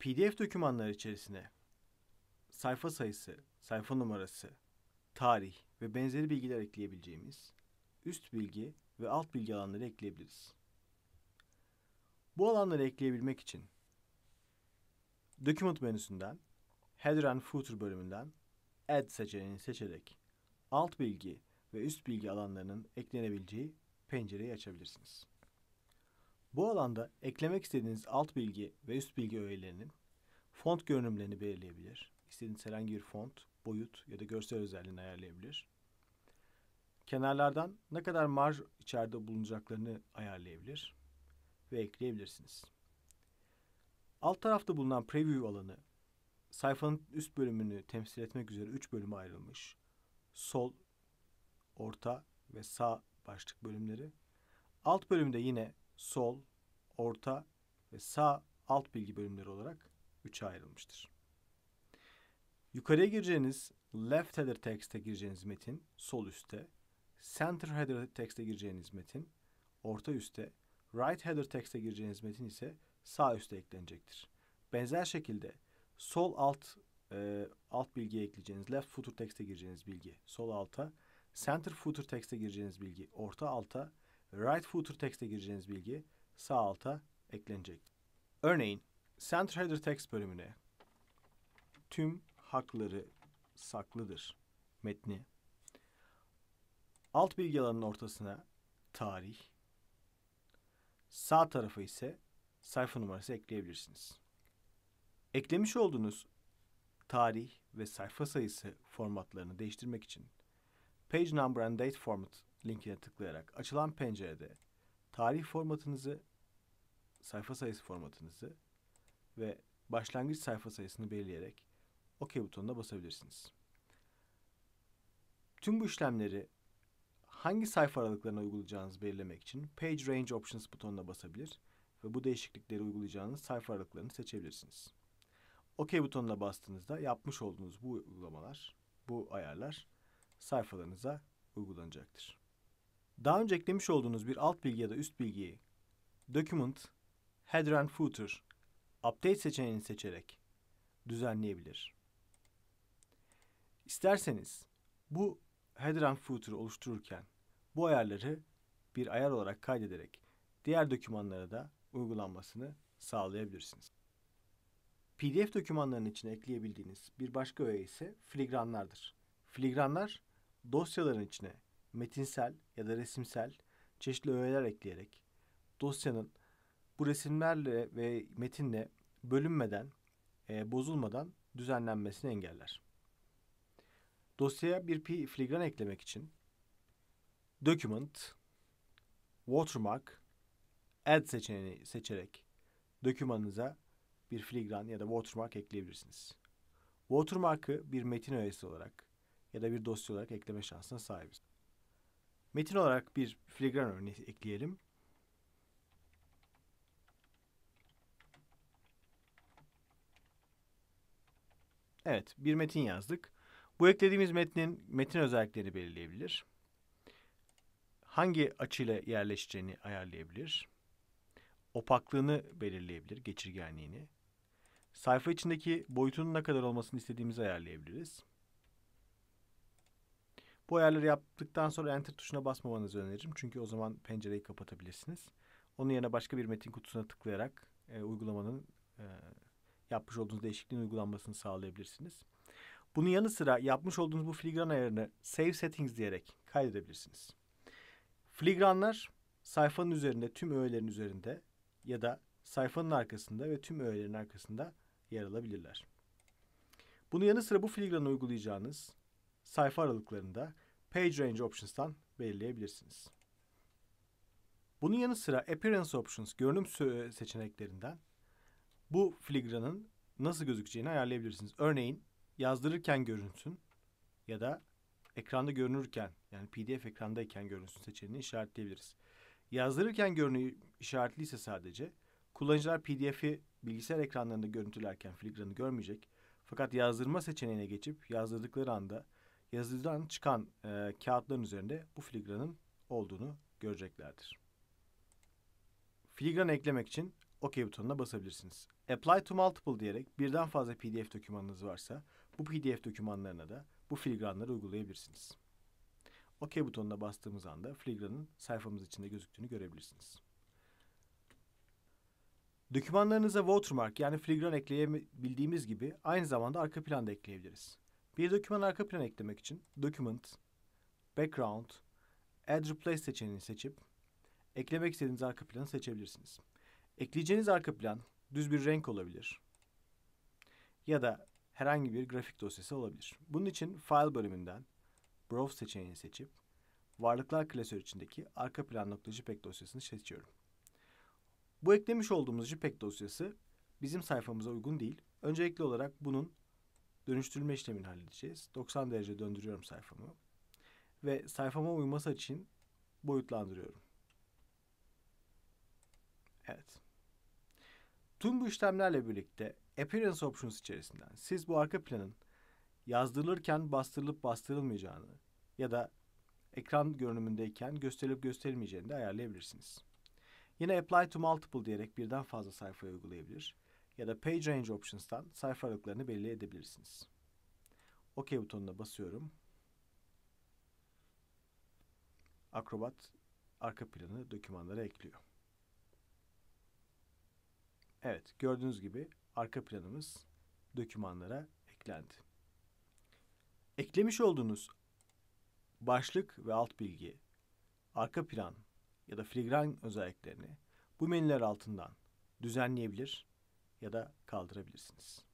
PDF dokümanları içerisine sayfa sayısı, sayfa numarası, tarih ve benzeri bilgiler ekleyebileceğimiz üst bilgi ve alt bilgi alanları ekleyebiliriz. Bu alanları ekleyebilmek için Document menüsünden Header and Footer bölümünden Add seçeneğini seçerek alt bilgi ve üst bilgi alanlarının eklenebileceği pencereyi açabilirsiniz. Bu alanda eklemek istediğiniz alt bilgi ve üst bilgi öğelerinin font görünümlerini belirleyebilir. İstediğiniz herhangi bir font, boyut ya da görsel özelliğini ayarlayabilir. Kenarlardan ne kadar marj içeride bulunacaklarını ayarlayabilir ve ekleyebilirsiniz. Alt tarafta bulunan preview alanı sayfanın üst bölümünü temsil etmek üzere 3 bölüme ayrılmış. Sol, orta ve sağ başlık bölümleri. Alt bölümde yine sol, orta ve sağ alt bilgi bölümleri olarak üçe ayrılmıştır. Yukarıya gireceğiniz left header text'e gireceğiniz metin sol üstte, center header text'e gireceğiniz metin orta üstte, right header text'e gireceğiniz metin ise sağ üstte eklenecektir. Benzer şekilde sol alt e, alt bilgiye ekleyeceğiniz left footer text'e gireceğiniz bilgi sol alta, center footer text'e gireceğiniz bilgi orta alta, right footer text'e gireceğiniz bilgi sağ alta eklenecek. Örneğin center header text bölümüne tüm hakları saklıdır metni. Alt bilgi alanının ortasına tarih, sağ tarafa ise sayfa numarası ekleyebilirsiniz. Eklemiş olduğunuz tarih ve sayfa sayısı formatlarını değiştirmek için Page Number and Date Format linkine tıklayarak açılan pencerede tarih formatınızı, sayfa sayısı formatınızı ve başlangıç sayfa sayısını belirleyerek OK butonuna basabilirsiniz. Tüm bu işlemleri hangi sayfa aralıklarına uygulayacağınızı belirlemek için Page Range Options butonuna basabilir ve bu değişiklikleri uygulayacağınız sayfa aralıklarını seçebilirsiniz. OK butonuna bastığınızda yapmış olduğunuz bu uygulamalar, bu ayarlar sayfalarınıza uygulanacaktır. Daha önce eklemiş olduğunuz bir alt bilgi ya da üst bilgiyi Document, Header and Footer, Update seçeneğini seçerek düzenleyebilir. İsterseniz bu Header and Footer'ı oluştururken bu ayarları bir ayar olarak kaydederek diğer dokümanlara da uygulanmasını sağlayabilirsiniz. PDF dokümanlarının içine ekleyebildiğiniz bir başka öğe ise filigranlardır. Filigranlar dosyaların içine metinsel ya da resimsel çeşitli öğeler ekleyerek dosyanın bu resimlerle ve metinle bölünmeden, e, bozulmadan düzenlenmesini engeller. Dosyaya bir filigran eklemek için Document, Watermark, Add seçeneğini seçerek dokümanınıza bir filigran ya da watermark ekleyebilirsiniz. Watermark'ı bir metin öğesi olarak ya da bir dosya olarak ekleme şansına sahibiz. Metin olarak bir filigran örneği ekleyelim. Evet, bir metin yazdık. Bu eklediğimiz metnin metin özelliklerini belirleyebilir. Hangi açıyla yerleşeceğini ayarlayabilir. Opaklığını belirleyebilir, geçirgenliğini. Sayfa içindeki boyutunun ne kadar olmasını istediğimizi ayarlayabiliriz. Bu ayarları yaptıktan sonra Enter tuşuna basmamanızı öneririm. Çünkü o zaman pencereyi kapatabilirsiniz. Onun yerine başka bir metin kutusuna tıklayarak e, uygulamanın e, yapmış olduğunuz değişikliğin uygulanmasını sağlayabilirsiniz. Bunun yanı sıra yapmış olduğunuz bu filigran ayarını Save Settings diyerek kaydedebilirsiniz. Filigranlar sayfanın üzerinde, tüm öğelerin üzerinde ya da sayfanın arkasında ve tüm öğelerin arkasında yer alabilirler. Bunun yanı sıra bu filigranı uygulayacağınız sayfa aralıklarında Page Range Options'tan belirleyebilirsiniz. Bunun yanı sıra Appearance Options, görünüm seçeneklerinden bu filigranın nasıl gözükeceğini ayarlayabilirsiniz. Örneğin yazdırırken görünsün ya da ekranda görünürken yani PDF ekrandayken görünsün seçeneğini işaretleyebiliriz. Yazdırırken görünüğü işaretliyse sadece kullanıcılar PDF'i bilgisayar ekranlarında görüntülerken filigranı görmeyecek. Fakat yazdırma seçeneğine geçip yazdırdıkları anda yazıdan çıkan e, kağıtların üzerinde bu filigranın olduğunu göreceklerdir. Filigran eklemek için OK butonuna basabilirsiniz. Apply to multiple diyerek birden fazla PDF dokümanınız varsa bu PDF dokümanlarına da bu filigranları uygulayabilirsiniz. OK butonuna bastığımız anda filigranın sayfamız içinde gözüktüğünü görebilirsiniz. Dokümanlarınıza watermark yani filigran ekleyebildiğimiz gibi aynı zamanda arka plan da ekleyebiliriz. Bir doküman arka plan eklemek için Document, Background, Add Replace seçeneğini seçip eklemek istediğiniz arka planı seçebilirsiniz. Ekleyeceğiniz arka plan düz bir renk olabilir ya da herhangi bir grafik dosyası olabilir. Bunun için File bölümünden Browse seçeneğini seçip varlıklar klasörü içindeki arka plan.jpeg dosyasını seçiyorum. Bu eklemiş olduğumuz JPEG dosyası bizim sayfamıza uygun değil. Öncelikli olarak bunun dönüştürülme işlemini halledeceğiz. 90 derece döndürüyorum sayfamı. Ve sayfama uyması için boyutlandırıyorum. Evet. Tüm bu işlemlerle birlikte Appearance Options içerisinden siz bu arka planın yazdırılırken bastırılıp bastırılmayacağını ya da ekran görünümündeyken gösterilip gösterilmeyeceğini de ayarlayabilirsiniz. Yine Apply to Multiple diyerek birden fazla sayfaya uygulayabilir ya da Page Range Options'tan sayfa aralıklarını belirleyebilirsiniz. OK butonuna basıyorum. Acrobat arka planı dokümanlara ekliyor. Evet, gördüğünüz gibi arka planımız dokümanlara eklendi. Eklemiş olduğunuz başlık ve alt bilgi, arka plan ya da filigran özelliklerini bu menüler altından düzenleyebilir ya da kaldırabilirsiniz.